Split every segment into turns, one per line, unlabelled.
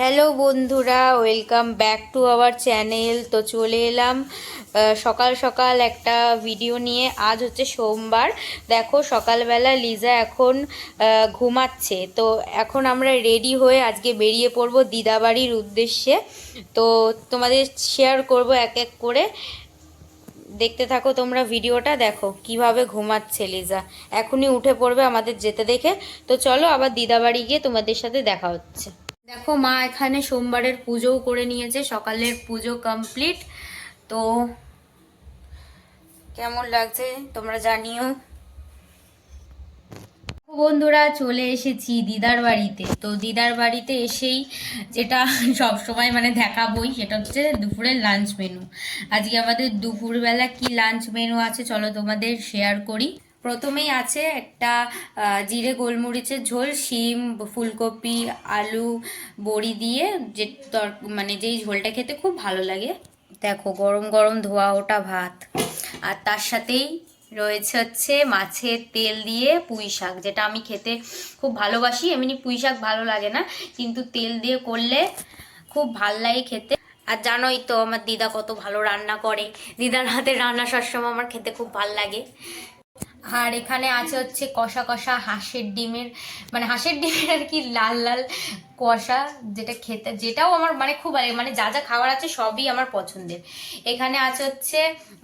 Hello বন্ধুরা, welcome back to our channel. তো চলে এলাম সকাল সকাল একটা ভিডিও নিয়ে। আজ হচ্ছে সোমবার। দেখো, সকালবেলা লিজা এখন ঘুমাচ্ছে। তো এখন আমরা রেডি হয়ে আজকে বেরিয়ে পড়ব দিদাবাড়ির উদ্দেশ্যে। তো তোমাদের শেয়ার করব এক এক করে। দেখতে থাকো তোমরা ভিডিওটা। দেখো, কীভাবে ঘুমাচ্ছে লিজা। এখনই উঠে পড়বে আমাদের যেতে দেখে। তো চলো আবার দিদাবাড়ি গিয়ে তোমাদের সাথে দেখা হচ্ছে। দেখো মা এখানে সোমবারের পুজোও করে নিয়েছে, সকালের পুজো কমপ্লিট তো কেমন লাগছে তোমরা জানিও। বন্ধুরা, চলে এসেছি দিদার বাড়িতে। তো দিদার বাড়িতে এসেই যেটা সব সময় মানে দেখাবই সেটা হচ্ছে দুপুরের লাঞ্চ মেনু আজকে আমাদের দুপুরবেলা কি লাঞ্চ মেনু আছে, চলো তোমাদের শেয়ার করি। প্রথমেই আছে একটা জিরে গোলমরিচের ঝোল, শিম, ফুলকপি, আলু, বড়ি দিয়ে যে তর- মানে যেই ঝোলটা খেতে খুব ভালো লাগে। দেখো গরম গরম ধোয়া ওটা ভাত। আর তার সাথেই রয়েছে হচ্ছে মাছের তেল দিয়ে পুঁই শাক, যেটা আমি খেতে খুব ভালোবাসি। এমনি পুঁই শাক ভালো লাগে না, কিন্তু তেল দিয়ে করলে খুব ভালো লাগে খেতে। আর জানোই তো আমার দিদা কত ভালো রান্না করে। দিদার হাতে রান্না সবসময় আমার খেতে খুব ভালো লাগে। আর এখানে আছে হচ্ছে কষা কষা হাঁসের ডিমের মানে হাঁসের ডিমের আর কি লাল লাল কষা, যেটা খেতে, যেটাও আমার মানে খুব ভালো মানে যা যা খাবার আছে সবই আমার পছন্দের। এখানে আছে হচ্ছে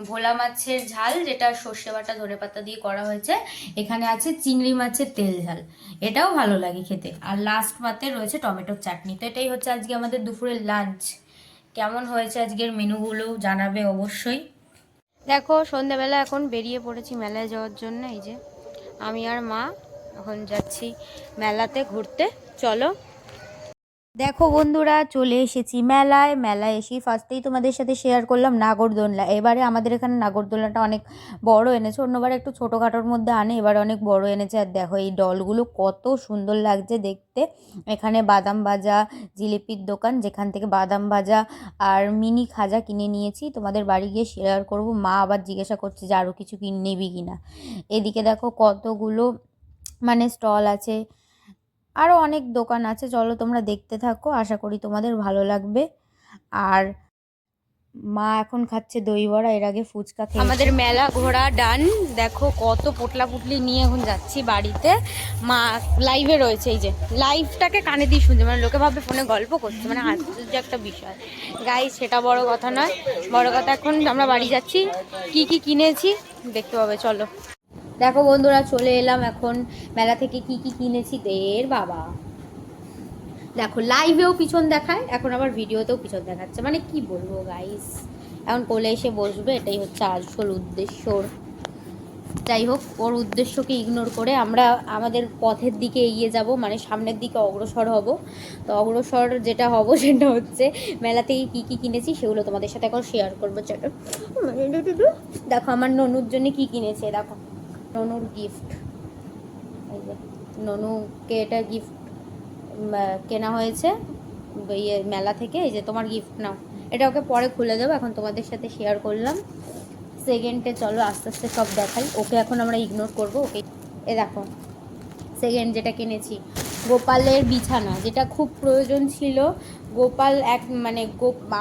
ভোলা মাছের ঝাল, যেটা সর্ষে বাটা, ধনে পাতা দিয়ে করা হয়েছে। এখানে আছে চিংড়ি মাছের তেল ঝাল। এটাও ভালো লাগে খেতে। আর লাস্ট পাতে রয়েছে টমেটোর চাটনি। তো এটাই হচ্ছে আজকে আমাদের দুপুরের লাঞ্চ কেমন হয়েছে আজকের মেনুগুলো জানাবে অবশ্যই। দেখো, সন্ধ্যাবেলা এখন বেরিয়ে পড়েছি মেলায় যাওয়ার জন্য, এই যে। আমি আর মা এখন যাচ্ছি মেলাতে ঘুরতে। চলো দেখো বন্ধুরা, চলে এসেছি মেলায়। মেলায় এসে ফার্স্টেই তোমাদের সাথে শেয়ার করলাম নাগরদোলনা। এবারে আমাদের এখানে নাগরদোলনাটা অনেক বড় এনেছে। অন্যবার একটু ছোটোখাটোর মধ্যে আনে, এবারে অনেক বড় এনেছে। আর দেখো এই ডলগুলো কত সুন্দর লাগছে দেখতে। এখানে বাদাম ভাজা, জিলিপির দোকান, যেখান থেকে বাদাম ভাজা আর মিনি খাজা কিনে নিয়েছি। তোমাদের বাড়ি গিয়ে শেয়ার করব। মা আবার জিজ্ঞাসা করছে যে আরও কিছু কিনে। নিবি কি না এদিকে দেখো কতগুলো মানে স্টল আছে। আরও অনেক দোকান আছে, চলো তোমরা দেখতে থাকো, আশা করি তোমাদের ভালো লাগবে। আর মা এখন খাচ্ছে দই বড়া, এর আগে ফুচকা খেয়ে আমাদের মেলা ঘোরা ডান, দেখো কত পোটলা পুটলি নিয়ে এখন যাচ্ছি বাড়িতে। মা লাইভে রয়েছে, এই যে লাইভটাকে কানে দিয়ে শুনছে মানে লোকে ভাবে ফোনে গল্প করছে মানে আশ্চর্য একটা বিষয়। গাই সেটা বড় কথা নয়, বড় কথা এখন আমরা বাড়ি যাচ্ছি, কি কি কিনেছি দেখতে পাবে, চলো। দেখো বন্ধুরা, চলে এলাম এখন মেলা থেকে কি কি কিনেছি দের বাবা। দেখো লাইভেও পিছন দেখায়, এখন আবার ভিডিওতেও পিছন দেখাচ্ছে। মানে কি বলব গাইস এখন কোলে এসে বসবে, এটাই হচ্ছে আসল উদ্দেশ্য। যাই হোক, ওর উদ্দেশ্যকে ইগনোর করে আমরা আমাদের পথের দিকে এগিয়ে যাব মানে সামনের দিকে অগ্রসর হব। তো অগ্রসর যেটা হব, সেটা হচ্ছে মেলা থেকে কী কী কিনেছি, সেগুলো তোমাদের সাথে এখন শেয়ার করব, চলো। দেখো, আমার ননুর জন্য কি কিনেছে, দেখো। ননুর গিফট ননুকে এটা গিফট কেনা হয়েছে ইয়ে মেলা থেকে। এই যে তোমার গিফট নাও। এটা ওকে পরে খুলে দেবো, এখন তোমাদের সাথে শেয়ার করলাম। সেকেন্ডে চলো, আস্তে আস্তে সব দেখাই। ওকে এখন আমরা ইগনোর করব। ওকে, এ দেখো সেকেন্ড যেটা কিনেছি, গোপালের বিছানা, যেটা খুব প্রয়োজন ছিল গোপাল এক মানে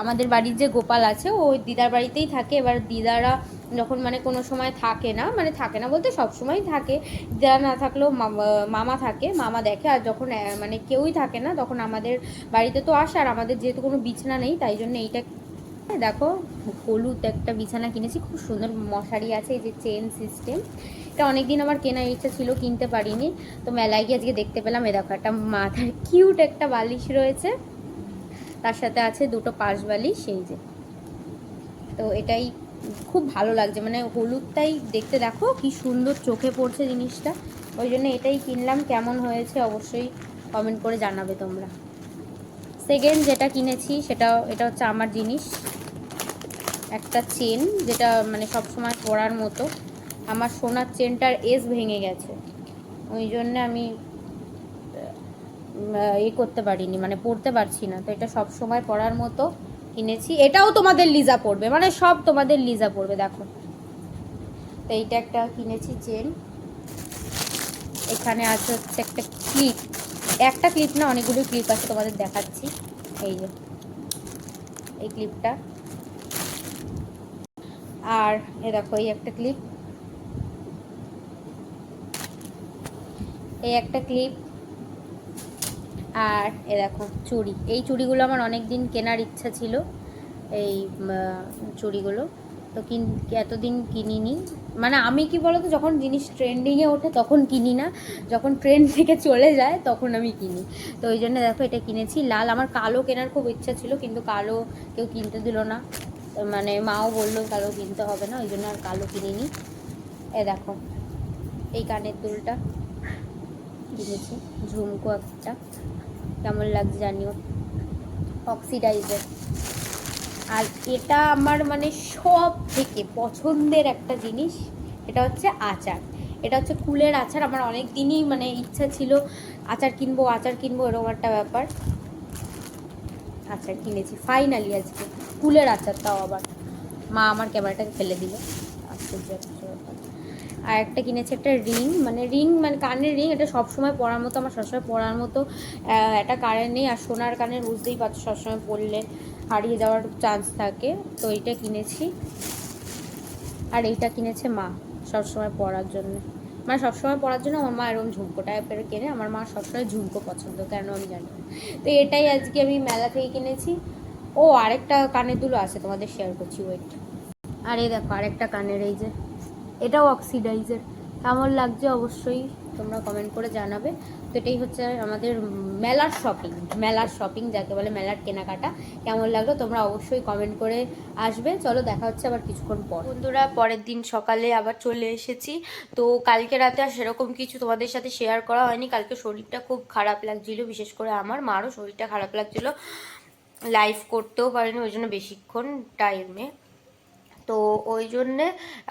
আমাদের বাড়ির যে গোপাল আছে, ও দিদার বাড়িতেই থাকে। এবার দিদারা যখন মানে কোনো সময় থাকে না মানে থাকে না বলতে সব সময় থাকে। দিদা না থাকলেও মামা থাকে, মামা দেখে। আর যখন মানে কেউই থাকে না, তখন আমাদের বাড়িতে তো আসে। আর আমাদের যেহেতু কোনো বিছানা নেই, তাই জন্য এইটা দেখো, হলুদ একটা বিছানা কিনেছি। খুব সুন্দর মশারি আছে, এই যে চেন সিস্টেম। এটা অনেকদিন আমার কেনার ইচ্ছা ছিল, কিনতে পারিনি। তো মেলায় গিয়ে আজকে দেখতে পেলাম, এ দেখো একটা মাথার কিউট একটা বালিশ রয়েছে। তার সাথে আছে দুটো পাশ বালিশ সেই যে। তো এটাই খুব ভালো লাগছে। মানে হলুদটাই দেখতে দেখো, কি সুন্দর চোখে পড়ছে জিনিসটা। ওই জন্য এটাই কিনলাম, কেমন হয়েছে অবশ্যই কমেন্ট করে জানাবে তোমরা। সেকেন্ড যেটা কিনেছি সেটা এটা হচ্ছে আমার জিনিস। একটা চেন যেটা মানে সব সময় পরার মতো। আমার সোনার চেনটার এস ভেঙে গেছে। ওই জন্য আমি এ করতে পারিনি মানে পড়তে পারছি না। তো এটা সব সময় পড়ার মতো কিনেছি। এটাও তোমাদের লিজা পড়বে মানে সব তোমাদের লিজা পড়বে, দেখো। তো এইটা একটা কিনেছি চেন। এখানে আছে হচ্ছে একটা ক্লিপ। একটা ক্লিপ না, অনেকগুলো ক্লিপ আছে তোমাদের দেখাচ্ছি। এই যে, এই ক্লিপটা। আর এ দেখো, এই একটা ক্লিপ। এই একটা ক্লিপ। আর এ দেখো, চুড়ি। এই চুড়িগুলো আমার অনেক দিন কেনার ইচ্ছা ছিল, এই চুড়িগুলো। তো কিন, এতদিন কিনিনি। মানে আমি কি বলতো, যখন জিনিস ট্রেন্ডিংয়ে ওঠে তখন কিনি না। যখন ট্রেন্ড থেকে চলে যায় তখন আমি কিনি। তো ওই জন্য দেখো, এটা কিনেছি। লাল, আমার কালো কেনার খুব ইচ্ছা ছিল, কিন্তু কালো কেউ কিনতে দিল না। মানে মাও বলল, কালো কিনতে হবে না। ওই জন্য আর কালো কিনিনি। এ দেখো, এই কানের দুলটা। কিনেছি ঝুমকো একটা। কেমন লাগছে জানিও? অক্সিডাইজার। আর এটা আমার মানে সব থেকে পছন্দের একটা জিনিস, এটা হচ্ছে আচার। এটা হচ্ছে কুলের আচার, আমার অনেক দিনই মানে ইচ্ছা ছিল আচার কিনবো আচার কিনবো, এরকম একটা ব্যাপার। আচার কিনেছি ফাইনালি আজকে। কুলের আচার, তাও আবার। মা আমার ক্যামেরাটাকে ফেলে দিল। আশ্চর্য আর একটা কিনেছে একটা রিং মানে রিং মানে কানের রিং এটা সবসময় পরার মতো, আমার সবসময় পরার মতো একটা কানের নেই, আর সোনার কানের বুঝতেই পারছ, সবসময় পরলে হারিয়ে যাওয়ার চান্স থাকে। তো এইটা কিনেছি। আর এইটা কিনেছে মা, সবসময় পরার জন্য। মানে সবসময় পরার জন্য আমার মা এরকম ঝুমকো টাইপের কেনে, আমার মা সবসময় ঝুমকো পছন্দ, কেন আমি জানি তো এটাই আজকে আমি মেলা থেকে কিনেছি। ও, আরেকটা কানের দুলো আছে, তোমাদের শেয়ার করছি ওয়েট আর এই দেখো, আরেকটা কানের এই যে, এটাও অক্সিডাইজের কেমন লাগছে অবশ্যই তোমরা কমেন্ট করে জানাবে। তো এটাই হচ্ছে আমাদের মেলার শপিং মেলার শপিং যাকে বলে মেলার কেনাকাটা। কেমন লাগল তোমরা অবশ্যই কমেন্ট করে আসবে। চলো দেখা হচ্ছে আবার কিছুক্ষণ পর। বন্ধুরা, পরের দিন সকালে আবার চলে এসেছি। তো কালকে রাতে আর সেরকম কিছু তোমাদের সাথে শেয়ার করা হয়নি। কালকে শরীরটা খুব খারাপ লাগছিল, বিশেষ করে আমার। মারও শরীরটা খারাপ লাগছিল। লাইভ করতেও পারিনি, ওই জন্য বেশিক্ষণ টাইমে তো ওই জন্যে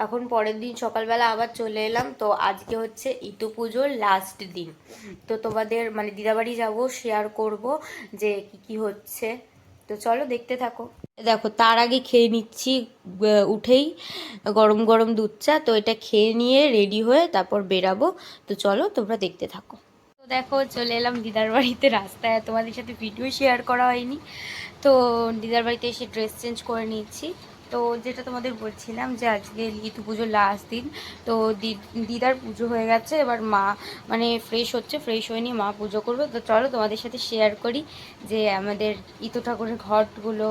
এখন পরের দিন সকালবেলা আবার চলে এলাম। তো আজকে হচ্ছে ইতু পুজোর লাস্ট দিন। তো তোমাদের মানে দিদাবাড়ি যাব শেয়ার করব যে কি কি হচ্ছে। তো চলো দেখতে থাকো। দেখো, তার আগে খেয়ে নিচ্ছি উঠেই গরম গরম দুধ চা। তো এটা খেয়ে নিয়ে রেডি হয়ে তারপর বেরাবো। তো চলো তোমরা দেখতে থাকো। তো দেখো, চলে এলাম দিদার বাড়িতে রাস্তায়। তোমাদের সাথে ভিডিও শেয়ার করা হয়নি। তো দিদার বাড়িতে এসে ড্রেস চেঞ্জ করে নিচ্ছি তো যেটা তোমাদের বলছিলাম যে আজকে লিতু পুজোর লাস্ট দিন, তো দিদার পুজো হয়ে গেছে, এবার মা মানে ফ্রেশ হচ্ছে ফ্রেশ হয়ে নিয়ে মা পুজো করবে। তো চলো তোমাদের সাথে শেয়ার করি যে আমাদের ইতু ঠাকুরের ঘটগুলো,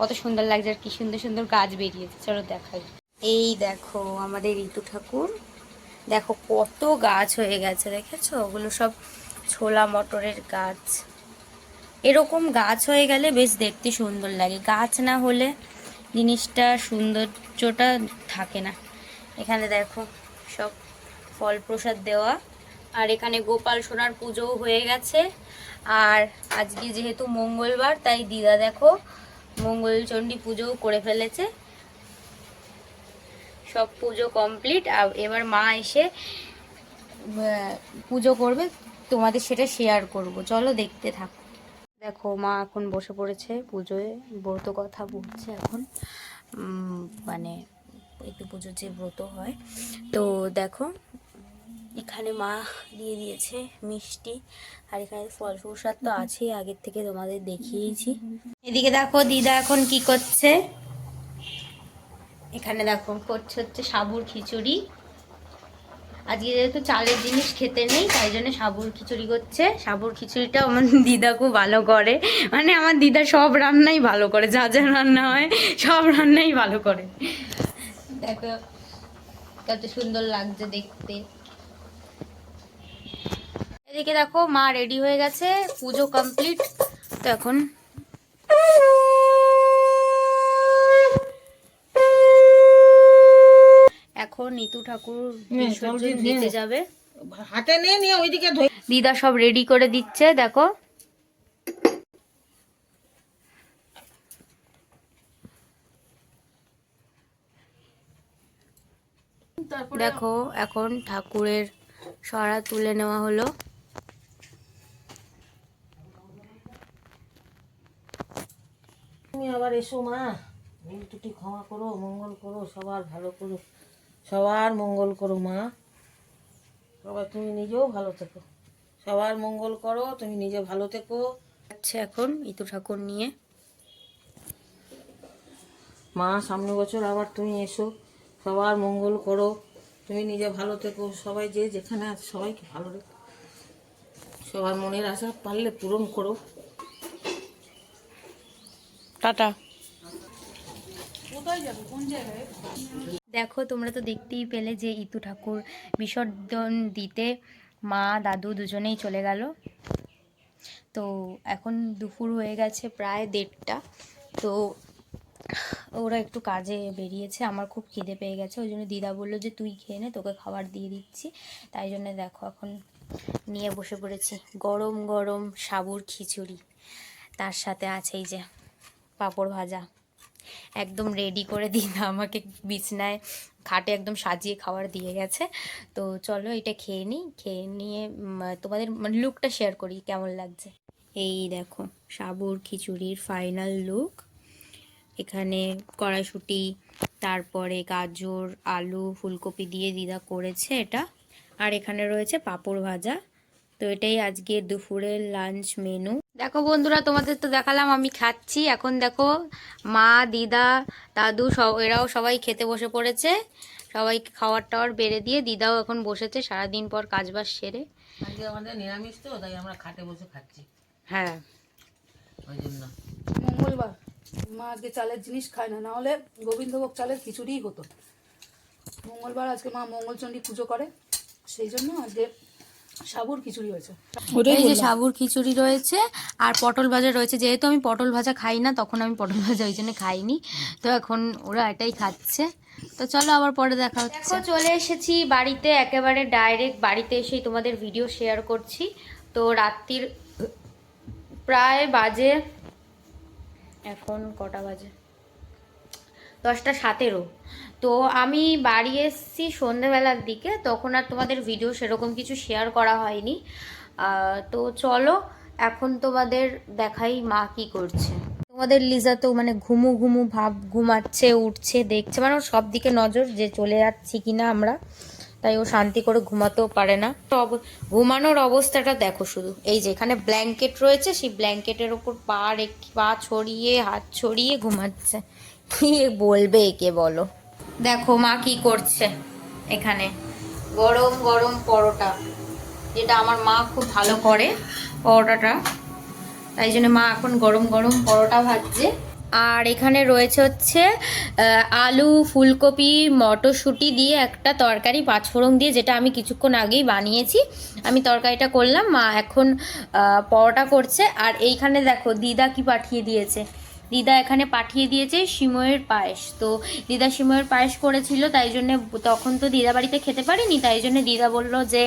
কত সুন্দর লাগছে আর কি সুন্দর সুন্দর গাছ বেরিয়েছে। চলো দেখাই। এই দেখো আমাদের ঋতু ঠাকুর। দেখো কত গাছ হয়ে গেছে, দেখেছ? ওগুলো সব ছোলা মটরের গাছ। এরকম গাছ হয়ে গেলে বেশ দেখতে সুন্দর লাগে। গাছ না হলে জিনিসটা সৌন্দর্যটা থাকে না। এখানে দেখো সব ফল প্রসাদ দেওয়া। আর এখানে গোপাল সোনার পুজোও হয়ে গেছে। আর আজকে যেহেতু মঙ্গলবার, তাই দিদা দেখো মঙ্গলচণ্ডী পুজোও করে ফেলেছে। সব পুজো কমপ্লিট। আর এবার মা এসে পুজো করবে। তোমাদের সেটা শেয়ার করব। চলো দেখতে থাকো। দেখো, মা এখন বসে পড়েছে পুজোয়। ব্রত কথা বলছে এখন। মানে একটু পুজোর যে ব্রত হয়। তো দেখো, এখানে মা দিয়ে দিয়েছে মিষ্টি। আর এখানে ফল প্রসাদ তো আছেই, আগের থেকে তোমাদের দেখিয়েছি। এদিকে দেখো, দিদা এখন কি করছে? এখানে দেখো, করছে হচ্ছে সাবুর খিচুড়ি। আজকে যেহেতু চালের জিনিস খেতে নেই, তাই জন্য সাবুর খিচুড়ি করছে। সাবুর খিচুড়িটা আমার দিদা খুব ভালো করে। মানে আমার দিদা সব রান্নাই ভালো করে, যা যা রান্না হয় সব রান্নাই ভালো করে। দেখো, কত সুন্দর লাগছে দেখতে। এদিকে দেখো, মা রেডি হয়ে গেছে, পুজো কমপ্লিট। তো এখন এখন নিতু ঠাকুর বিসর্জন দিতে যাবে।
হাতে নিয়ে নিয়ে ওইদিকে
দিদা সব রেডি করে দিচ্ছে দেখো। দেখো এখন ঠাকুরের সরা তুলে নেওয়া হলো।
তুমি আবার এসো মা। ভুল ত্রুটি ক্ষমা করো মঙ্গল করো সবার ভালো করো। সবার মঙ্গল করো মা। সবাই তুমি নিজেও ভালো থেকো। সবার মঙ্গল করো, তুমি নিজে ভালো থেকো।
যাচ্ছে এখন ইতু ঠাকুর নিয়ে।
মা, সামনে বছর আবার তুমি এসো। সবার মঙ্গল করো। তুমি নিজে ভালো থেকো। সবাই যে যেখানে আছে সবাইকে ভালো রেখো। সবার মনের আশা পারলে পূরণ করো।
টাটা। দেখো, তোমরা তো দেখতেই পেলে যে ইতু ঠাকুর বিসর্জন দিতে মা, দাদু দুজনেই চলে গেল। তো এখন দুপুর হয়ে গেছে প্রায় দেড়টা। তো ওরা একটু কাজে বেরিয়েছে, আমার খুব খিদে পেয়ে গেছে। ওই জন্য দিদা বলল যে, তুই খেয়ে নে, তোকে খাবার দিয়ে দিচ্ছি। তাই জন্য দেখো, এখন নিয়ে বসে পড়েছি। গরম গরম সাবুর খিচুড়ি। তার সাথে আছে এই যে পাঁপড় ভাজা। একদম রেডি করে দিদা আমাকে বিছনায় খাটে একদম সাজিয়ে খাবার দিয়ে গেছে। তো চলো এটা খেয়ে নিই, খেয়ে নিয়ে তোমাদের মানে লুকটা শেয়ার করি, কেমন লাগছে? এই দেখো, সাবুর খিচুড়ির ফাইনাল লুক এখানে কড়াইশুঁটি, তারপরে গাজর, আলু, ফুলকপি দিয়ে দিদা করেছে এটা। আর এখানে রয়েছে পাঁপড় ভাজা। তো এটাই আজকে দুপুরের লাঞ্চ মেনু দেখো বন্ধুরা তোমাদের তো দেখালাম আমি খাচ্ছি। এখন দেখো মা দিদা দাদু সব এরাও সবাই খেতে বসে পড়েছে। সবাই খাওয়ার টাওয়ার বেড়ে দিয়ে দিদাও এখন বসেছে সারাদিন পর কাজবাজ সেরে।
আজকে আমাদের নিরামিষ তো তাই আমরা খাটে বসে খাচ্ছি।
হ্যাঁ।
ওই জন্য।
মঙ্গলবার মা আজকে চালের জিনিস খায় না নাহলে গোবিন্দভোগ চালের খিচুড়িই হতো। মঙ্গলবার আজকে মা মঙ্গলচণ্ডী পুজো করে সেই জন্য আজকে সাবুর খিচুড়ি হয়েছে।
এই যে সাবুর খিচুড়ি রয়েছে আর পটল ভাজা রয়েছে। যেহেতু আমি পটল ভাজা খাই না তখন আমি পটল ভাজা ওই জন্য খাইনি। তো এখন ওরা এটাই খাচ্ছে। তো চলো আবার পরে দেখা হচ্ছে। চলে এসেছি বাড়িতে একেবারে ডাইরেক্ট বাড়িতে এসেই তোমাদের ভিডিও শেয়ার করছি। তো রাত্রির প্রায় বাজে এখন কটা বাজে? দশটা সতেরো। তো আমি বাড়ি এসেছি সন্ধ্যেবেলার দিকে, তখন আর তোমাদের ভিডিও সেরকম কিছু শেয়ার করা হয়নি। তো চলো, এখন তোমাদের দেখাই মা কি করছে। তোমাদের লিজা তো মানে ঘুমু ঘুমু ভাব ঘুমাচ্ছে, উঠছে, দেখছে মানে সব দিকে নজর যে চলে যাচ্ছি কিনা আমরা, তাই ও শান্তি করে ঘুমাতেও পারে না। ঘুমানোর অবস্থাটা দেখো শুধু, এই যে এখানে ব্ল্যাঙ্কেট রয়েছে, সেই ব্ল্যাঙ্কেটের ওপর পা রেখে, পা ছড়িয়ে, হাত ছড়িয়ে ঘুমাচ্ছে। কি বলবে একে বলো? দেখো মা কি করছে এখানে। গরম গরম পরোটা, যেটা আমার মা খুব ভালো করে পরোটাটা। তাই জন্য মা এখন গরম গরম পরোটা ভাজছে। আর এখানে রয়েছে হচ্ছে আলু, ফুলকপি, মটরশুঁটি দিয়ে একটা তরকারি পাঁচফোড়ন দিয়ে, যেটা আমি কিছুক্ষণ আগেই বানিয়েছি। আমি তরকারিটা করলাম, মা এখন পরোটা করছে। আর এইখানে দেখো দিদা কি পাঠিয়ে দিয়েছে। দিদা এখানে পাঠিয়ে দিয়েছে সিময়ের পায়েস। তো দিদা সিময়ের পায়েস করেছিল, তাই জন্য তখন তো দিদা বাড়িতে খেতে পারিনি, তাই জন্য দিদা বলল যে,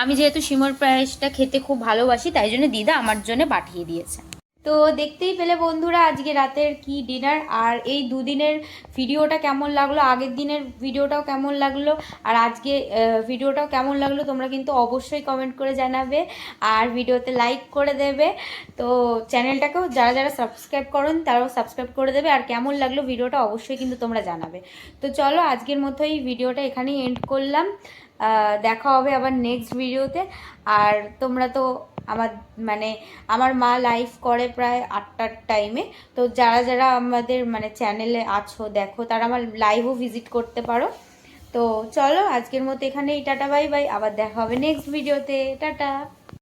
আমি যেহেতু সিময়ের পায়েসটা খেতে খুব ভালোবাসি, তাই জন্য দিদা আমার জন্য পাঠিয়ে দিয়েছে। তো দেখতেই পেলে বন্ধুরা আজকে রাতের কি ডিনার আর এই দুদিনের ভিডিওটা কেমন লাগল, আগের দিনের ভিডিওটাও কেমন লাগল, আর আজকে ভিডিওটাও কেমন লাগল তোমরা কিন্তু অবশ্যই কমেন্ট করে জানাবে, আর ভিডিওতে লাইক করে দেবে। তো চ্যানেলটাকেও যারা যারা সাবস্ক্রাইব করেন, তারাও সাবস্ক্রাইব করে দেবে, আর কেমন লাগল ভিডিওটা অবশ্যই কিন্তু তোমরা জানাবে। তো চলো আজকের মতোই ভিডিওটা এখানেই এন্ড করলাম। দেখা হবে আবার নেক্সট ভিডিওতে আর তোমরা তো আমার মানে আমার মা লাইভ করে প্রায় আটটার টাইমে তো যারা যারা আমাদের মানে চ্যানেলে আছো, দেখো, তারা আমার লাইভও ভিজিট করতে পারো। তো চলো, আজকের মতো এখানেই, টাটা বাই বাই আবার দেখা হবে নেক্সট ভিডিওতে টাটা।